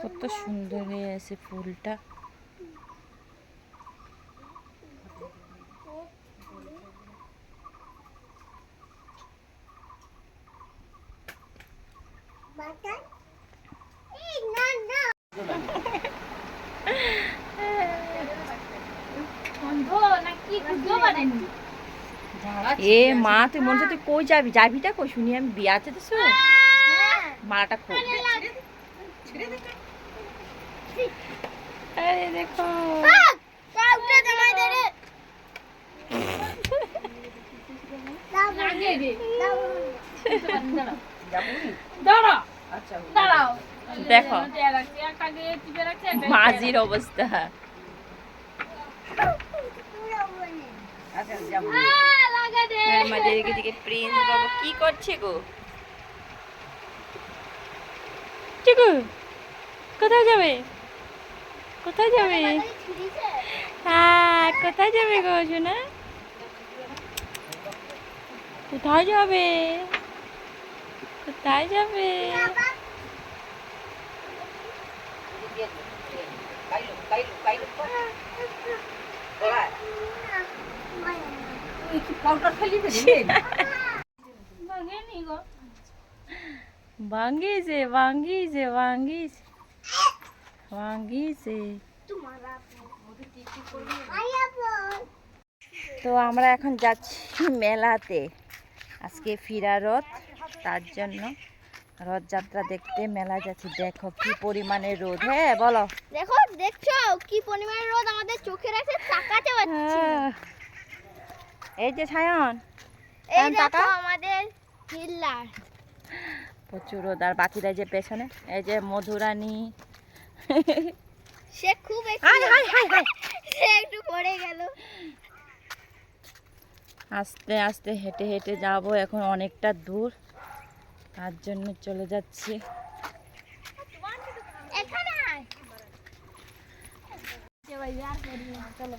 কত সুন্দর হয়ে আছে ফুলটা। এ মা তুই মনে হচ্ছে তুই কই যাবি? যাবিটা কই? শুনি আমি বিয়াতে তো মালাটা খোল। আরে দেখো। দেখো। মাঝির অবস্থা। আমাদের এদিকে দিকে প্রিন্স বাবু কি করছে গো? চিকু কোথায় যাবে? কোথায় যাবে? হ্যাঁ কোথায় যাবে গো সোনা? কোথায় যাবে? কোথায় যাবে? ভাঙ্গিছে ভাঙ্গিছে ভাঙ্গিছে ভাঙ্গিছে তো আমরা এখন যাচ্ছি মেলাতে। আজকে ফিরা রথ তার জন্য রথযাত্রা দেখতে মেলা যাচ্ছি। দেখো কি পরিমাণে রোদ। হ্যাঁ বলো। দেখো দেখছ কি পরিমাণে রোদ আমাদের চোখের আছে তাকাতে পারছি। এই যে সায়ন। এই দেখো আমাদের হিল্লার। প্রচুর রোদ আর বাকিরা যে পেছনে এই যে মধুরানী। সে খুব একটু হাই হাই হাই হাই। সে একটু পড়ে গেল। আস্তে আস্তে হেঁটে হেঁটে যাব এখন অনেকটা দূর। তার জন্য চলে যাচ্ছি। এখানে চলো।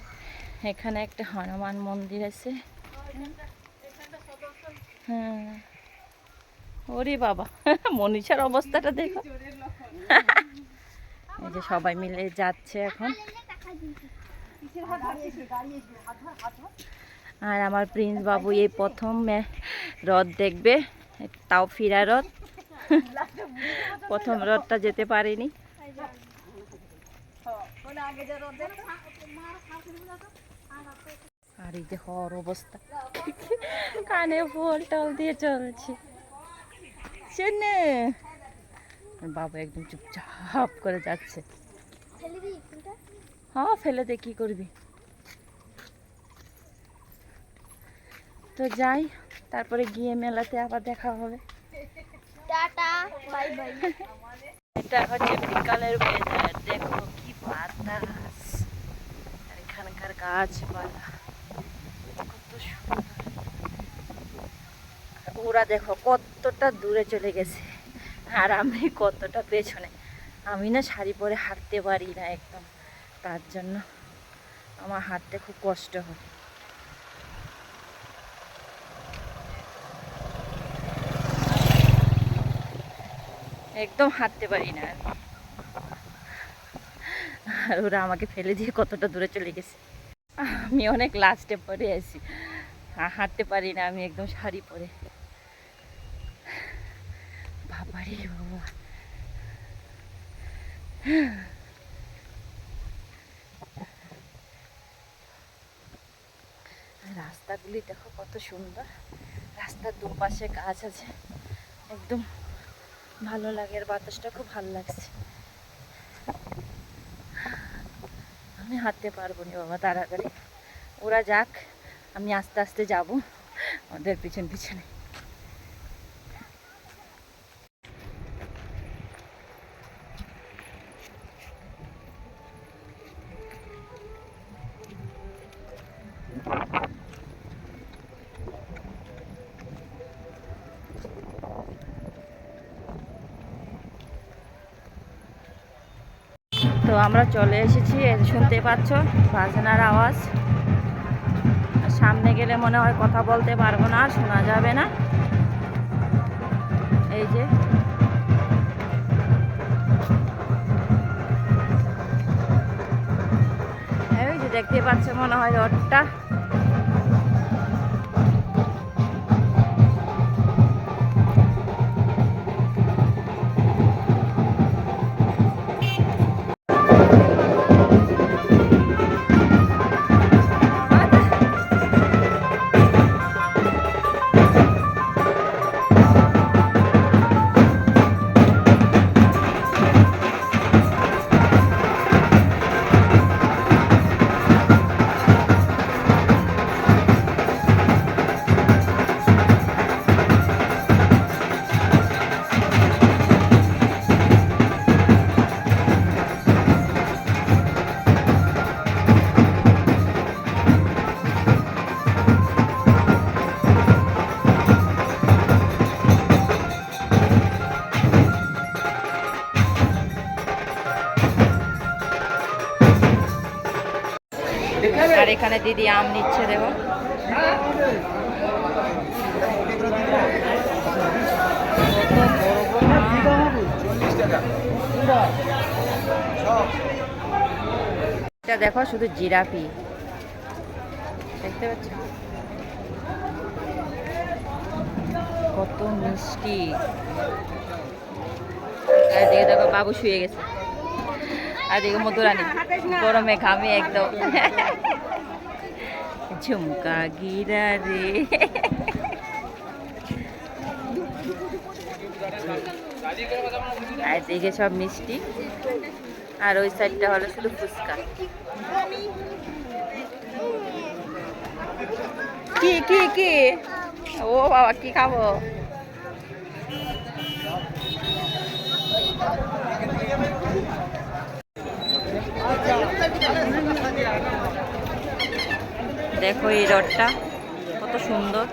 এখানে একটা হনুমান মন্দির আছে। হ্যাঁ ওরে বাবা, মনীষার অবস্থাটা দেখো। এই যে সবাই মিলে যাচ্ছে এখন। আর আমার প্রিন্স বাবু এই প্রথম রথ দেখবে, তাও ফিরা রথ। প্রথম রথটা যেতে পারেনি। আর এই যে হর অবস্থা। কানে ফুল টল দিয়ে চলছে। চেনে বাবু একদম চুপচাপ করে যাচ্ছে। হ্যাঁ ফেলে দে কি করবি? তো যাই তারপরে গিয়ে মেলাতে আবার দেখা হবে। টাটা বাই বাই। এটা হচ্ছে বিকালের ওয়েদার দেখো কি বাতাস। এখানকার গাছপালা। ওরা দেখো কতটা দূরে চলে গেছে। আর আমি কতটা পেছনে। আমি না শাড়ি পরে হাঁটতে পারি না একদম। তার জন্য আমার হাঁটতে খুব কষ্ট হয়। একদম হাঁটতে পারি না। আর ওরা আমাকে ফেলে দিয়ে কতটা দূরে চলে গেছে। আমি অনেক লাস্টে পরে আছি। হাঁটতে পারি না, আমি একদম শাড়ি পরে। বাবারে বাবা। রাস্তাগুলি দেখো কত সুন্দর। রাস্তার দুপাশে গাছ আছে। একদম ভালো লাগে, আর বাতাসটা খুব ভালো লাগছে। আমি হাঁটতে পারব না বাবা, তাড়াতাড়ি। ওরা যাক। আমি আস্তে আস্তে যাব ওদের পিছন পিছনে। তো আমরা চলে এসেছি শুনতে পাচ্ছ, বাজনার আওয়াজ। সামনে গেলে মনে হয় কথা বলতে পারব না, শোনা যাবে না। এই যে। দেখতে পাচ্ছে মনে হয় রথটা। আর এখানে দিদি আম নিচ্ছে আম। এটা দেখো শুধু জিরাপি দেখতে পাচ্ছ? কত মিষ্টি। এদিকে দেখো বাবু শুয়ে গেছে। আর এদিকে মধুরানি, গরমে ঘামে একদম। ঝুমকা গিরা রে। আর এদিকে সব মিষ্টি। আর ওই সাইডটা হলো শুধু ফুচকা। কি কি কি? ও বাবা, কি খাব? দেখো এই রথটা কত সুন্দর।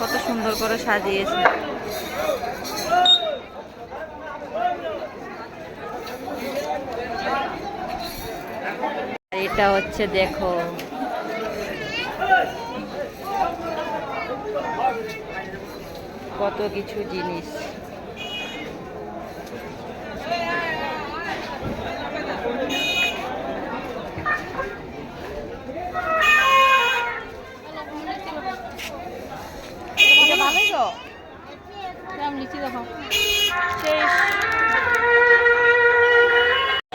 কত সুন্দর করে সাজিয়েছে। এটা হচ্ছে দেখো। কত কিছু জিনিস। শেষ।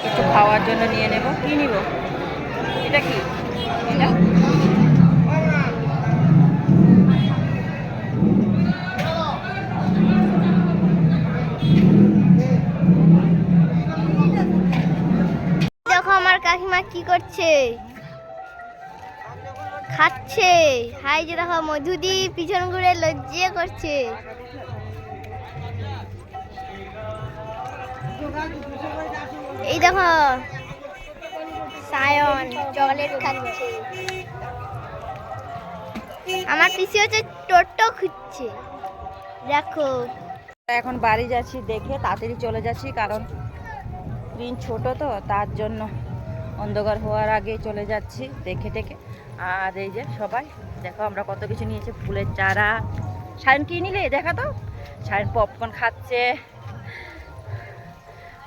একটু খাওয়ার জন্য নিয়ে নেব। কি নিব? এটা কি? এটা? দেখো আমার কাকিমা কি করছে। খাচ্ছে। হাই যে দেখো মধুদি পিছন ঘুরে লজ্জে করছে। এই দেখো, সায়ন চকলেট খাচ্ছে। আমার পিসি হচ্ছে টোটো খুঁজছে। দেখো। এখন বাড়ি যাচ্ছি দেখে তাড়াতাড়ি চলে যাচ্ছি, কারণ দিন ছোট তো, তার জন্য অন্ধকার হওয়ার আগে চলে যাচ্ছি দেখে টেকে। আর এই যে সবাই, দেখো আমরা কত কিছু নিয়েছি, ফুলের চারা। সায়ন কি নিলে? দেখা তো। সায়ন পপকর্ন খাচ্ছে।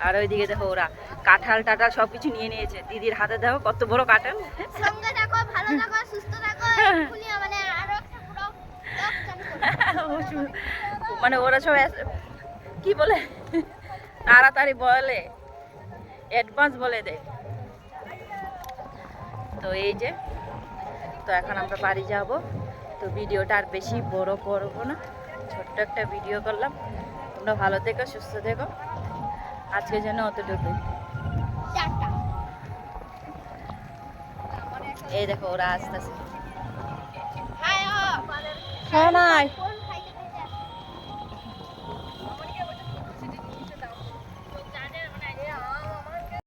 আর ওইদিকে দেখো ওরা কাঁঠাল টাঠাল সব কিছু নিয়ে নিয়েছে। দিদির হাতে দেখো কত বড় কাঁঠাল। সঙ্গে থাকো ভালো থাকো সুস্থ থাকো মানে আরও মানে ওরা সব কি বলে? তাড়াতাড়ি বলে অ্যাডভান্স বলে দেয়। তো এই যে তো এখন আমরা বাড়ি যাব। তো ভিডিওটা আর বেশি বড় করব না ছোট্ট একটা ভিডিও করলাম। তোমরা ভালো থেকো সুস্থ থেকো। আজকের জন্য অতটুকুই। টাটা। এই দেখো ওরা আস্তে আস্তে হ্যাঁ নাই